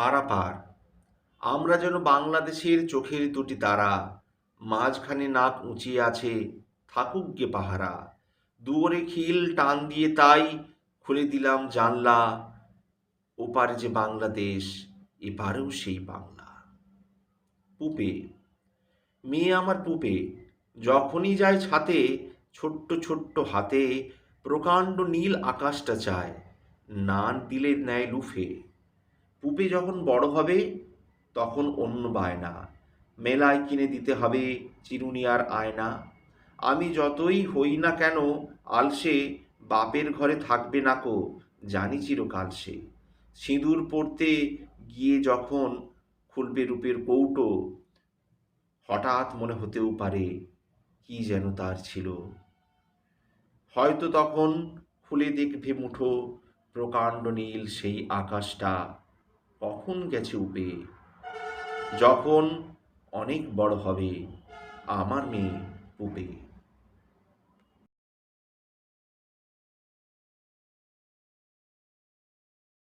পারাপার। আমরা যেন বাংলাদেশের চোখের দুটি তারা, মাঝখানে নাক উঁচিয়ে আছে থাকুক গে পাহারা। দুয়ারে খিল টান দিয়ে তাই খুলে দিলাম জানলা। ওপারে যে বাংলাদেশ, এপারেও সেই বাংলা। পুপে, মেয়ে আমার পুপে, যখনই যায় ছাতে, ছোট্ট ছোট্ট হাতে প্রকাণ্ড নীল আকাশটা চায়। নান দিলে নেয় লুফে। পুপে যখন বড় হবে, তখন অন্য বায়না। মেলায় কিনে দিতে হবে চিরুনি আর আয়না। আমি যতই হই না কেন, আলসে বাপের ঘরে থাকবে না কো, জানি চিরকাল সে। সিঁদুর পরতে গিয়ে যখন খুলবে রূপের কৌটো, হঠাৎ মনে হতেও পারে, কি যেন তার ছিল। হয়তো তখন খুলে দেখবে মুঠো, প্রকাণ্ড নীল সেই আকাশটা। কখন গেছে উপে? যখন অনেক বড় হবে আমার মেয়ে উপে।